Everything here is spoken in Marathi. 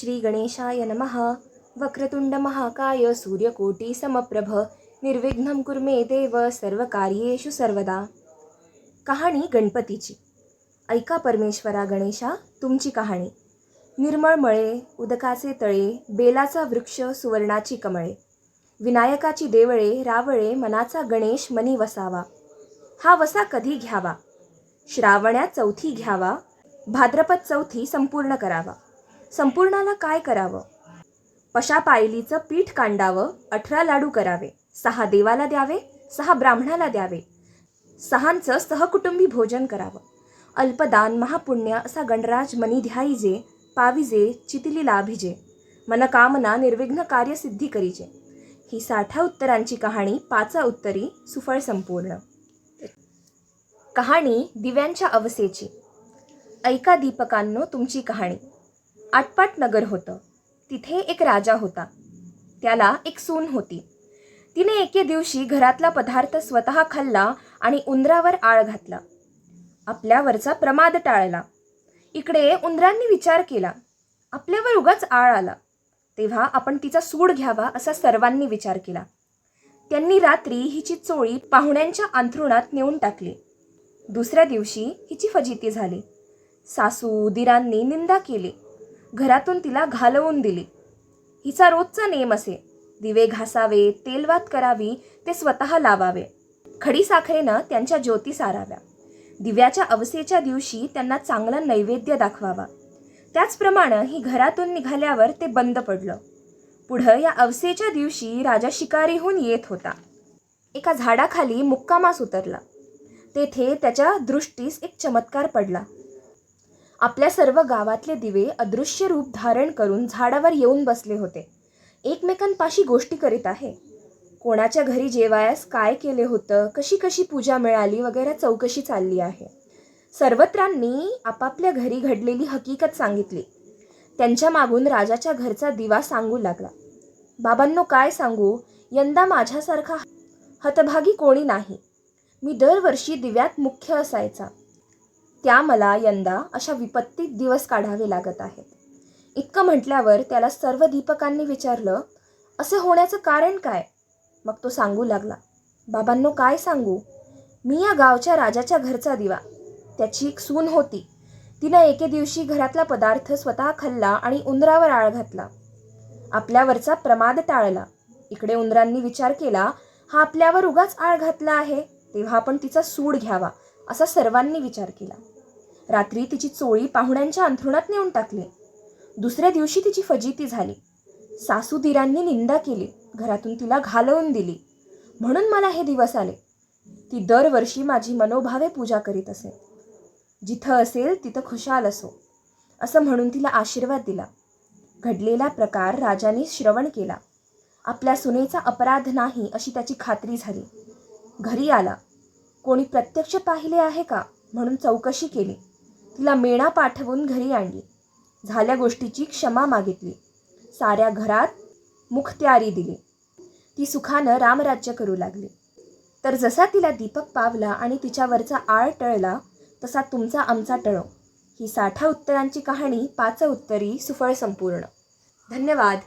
श्री गणेशाय नमः। वक्रतुंड महाकाय सूर्यकोटी समप्रभ निर्विघ्न कुर्मे देव सर्व कार्येषु सर्वदा। कहाणी गणपतीची। ऐका परमेश्वरा गणेशा तुमची कहाणी। निर्मळ मळे उदकाचे तळे बेलाचा वृक्ष सुवर्णाची कमळे। विनायकाची देवळे रावळे मनाचा गणेश मनी वसावा। हा वसा कधी घ्यावा? श्रावण्यात चौथी घ्यावा? भाद्रपद चौथी संपूर्ण करावा। संपूर्णाला काय करावं? पशा पायलीचं पीठ कांडावं अठरा लाडू करावे सहा देवाला द्यावे सहा ब्राह्मणाला द्यावे. सहांचं सहकुटुंबी भोजन करावं. अल्पदान महापुण्य असा गणराज मनी ध्याईजे पाविजे चितिली लाभिजे मनकामना निर्विघ्न कार्यसिद्धी करीजे. ही साठा उत्तरांची कहाणी पाचा उत्तरी सुफळ संपूर्ण. कहाणी दिव्यांच्या अवसेची. ऐका दीपकांनो तुमची कहाणी. आटपाट नगर होतं. तिथे एक राजा होता. त्याला एक सून होती. तिने एके दिवशी घरातला पदार्थ स्वतः खाल्ला आणि उंदरावर आळ घातला. आपल्यावरचा प्रमाद टाळला. इकडे उंदरांनी विचार केला. आपल्यावर उगाच आळ आला. तेव्हा आपण तिचा सूड घ्यावा असा सर्वांनी विचार केला. त्यांनी रात्री हिची चोळी पाहुण्यांच्या अंथरुणात नेऊन टाकली. दुसऱ्या दिवशी हिची फजिती झाली. सासू दिरांनी निंदा केली. घरातून तिला घालवून दिली. हिचा रोजचा नेम असे. दिवे घासावे तेलवात करावी ते स्वतः लावावे. खडी साखरेनं त्यांच्या ज्योती साराव्या. दिव्याच्या अवसेच्या दिवशी त्यांना चांगला नैवेद्य दाखवावा. त्याचप्रमाणे ही घरातून निघाल्यावर ते बंद पडलं. पुढं या अवसेच्या दिवशी राजा शिकारीहून येत होता. एका झाडाखाली मुक्कामास उतरला. तेथे त्याच्या दृष्टीस एक चमत्कार पडला. आपल्या सर्व गावातले दिवे अदृश्य रूप धारण करून झाडावर येऊन बसले होते. एकमेकांपाशी गोष्टी करीत आहे. कोणाच्या घरी जेवायास काय केले होतं कशी कशी पूजा मिळाली वगैरे चौकशी चालली आहे. सर्वत्रांनी आपापल्या घरी घडलेली हकीकत सांगितली. त्यांच्या मागून राजाच्या घरचा दिवा सांगू लागला. बाबांनो काय सांगू? यंदा माझ्यासारखा हतभागी कोणी नाही. मी दरवर्षी दिव्यात मुख्य असायचा. त्या मला यंदा अशा विपत्तीत दिवस काढावे लागत आहेत. इतकं म्हटल्यावर त्याला सर्व दीपकांनी विचारलं असे होण्याचं कारण काय? मग तो सांगू लागला बाबांनो काय सांगू? मी या गावच्या राजाच्या घरचा दिवा. त्याची एक सून होती. तिनं एके दिवशी घरातला पदार्थ स्वतः खाल्ला आणि उंदरावर आळ घातला. आपल्यावरचा प्रमाद टाळला. इकडे उंदरांनी विचार केला हा आपल्यावर उगाच आळ घातला आहे. तेव्हा आपण तिचा सूड घ्यावा. असा सर्वांनी विचार केला. रात्री तिची चोळी पाहुण्यांच्या अंथरुणात नेऊन टाकली. दुसऱ्या दिवशी तिची फजिती झाली. सासूदिरांनी निंदा केली. घरातून तिला घालवून दिली. म्हणून मला हे दिवस आले. ती दरवर्षी माझी मनोभावे पूजा करीत असे. जिथं असेल तिथं खुशाल असो असं म्हणून तिला आशीर्वाद दिला. घडलेला प्रकार राजाने श्रवण केला. आपल्या सुनेचा अपराध नाही अशी त्याची खात्री झाली. घरी आला. कोणी प्रत्यक्ष पाहिले आहे का म्हणून चौकशी केली. तिला मेणा पाठवून घरी आणली. झाल्या गोष्टीची क्षमा मागितली. साऱ्या घरात मुखत्यारी दिली. ती सुखानं रामराज्य करू लागली. तर जसा तिला दीपक पावला आणि तिच्यावरचा आळ टळला तसा तुमचा आमचा टळो. ही साठा उत्तरांची कहाणी पाच उत्तरी सुफळ संपूर्ण. धन्यवाद.